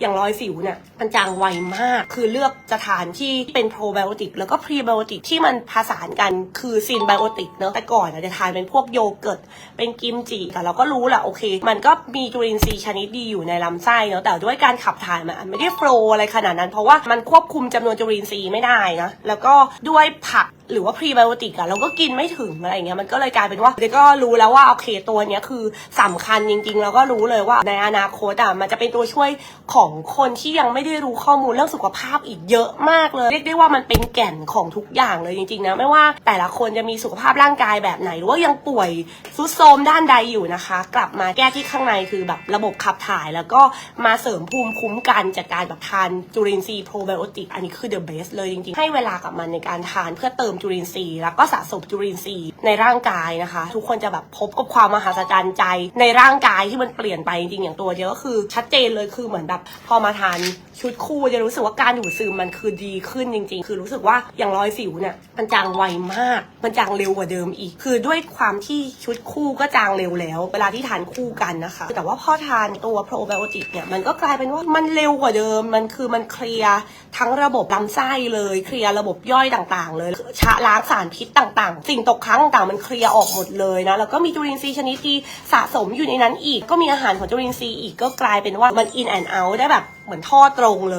อย่างรอยสิวเนี่ยมันจางไวมาก คือเลือกจะทานที่เป็นโปรไบโอติกแล้วก็พรีไบโอติกที่มันผสานกันคือซีนไบโอติกเนอะแต่ก่อนอะจะทานเป็นพวกโยเกิร์ตเป็นกิมจิแต่เราก็รู้แหละโอเค มันก็มีจุลินทรีย์ชนิดดีอยู่ในลำไส้เนอะแต่ด้วยการขับถ่ายมันไม่ได้โฟลอะไรขนาดนั้น เพราะว่ามันควบคุมจำนวนจุลินทรีย์ไม่ได้นะแล้วก็ด้วยผัก หรือว่าพรีไบโอติกอะเราก็กินไม่ถึงอะไรเงี้ยมันก็เลยกลายเป็นว่าเด็กก็รู้แล้วว่าโอเคตัวเนี้ยคือสำคัญจริงๆ แล้วก็รู้เลยว่าในอนาคตอะมันจะเป็นตัวช่วยของคนที่ยังไม่ได้รู้ข้อมูลเรื่องสุขภาพอีกเยอะมากเลย เรียกได้ว่ามันเป็นแก่นของทุกอย่างเลยจริงๆนะไม่ว่าแต่ละคนจะมีสุขภาพร่างกายแบบไหนหรือว่ายังป่วยซุดโทมด้านใดอยู่นะคะ กลับมาแก้ที่ข้างในคือแบบระบบขับถ่ายแล้วก็มาเสริมภูมิคุ้มกันจากการแบบทานจุลินทรีย์โปรไบโอติกอันนี้คือ the best เลยจริงๆให้เวลากับมันในการทานเพื่อเติมจุลินทรีย์แล้วก็สะสมจุลินทรีย์ ในร่างกายนะคะ ทุกคนจะแบบพบกับความมหัศจรรย์ใจในร่างกายที่มันเปลี่ยนไปจริงๆอย่างตัวเดียวก็คือ ชัดเจนเลยคือเหมือนแบบพอมาทานชุดคู่จะรู้สึกว่าการดูดซึมมันคือดีขึ้นจริง ๆ คือรู้สึกว่าอย่างรอยสิวเนี่ยมันจางไวมาก มันจางเร็วกว่าเดิมอีก คือด้วยความที่ชุดคู่ก็จางเร็วแล้ว เวลาที่ทานคู่กันนะคะ แต่ว่าพอทานตัวโปรไบโอติกเนี่ยมันก็กลายเป็นว่ามันเร็วกว่าเดิม มันคือมันเคลียร์ทั้งระบบลำไส้เลย เคลียร์ระบบย่อยต่างๆ เลยชะล้างสารพิษต่างๆ สิ่งตกค้างต่างๆ มันเคลียร์ออกหมดเลยนะ แล้วก็มีจุลินทรีย์ชนิดที่สะสมอยู่ในนั้นอีก ก็มีอาหารของจุลินทรีย์อีกก็กลายเป็นว่ามันอินแอนด์เอาได้แบบเหมือนท่อตรงเลย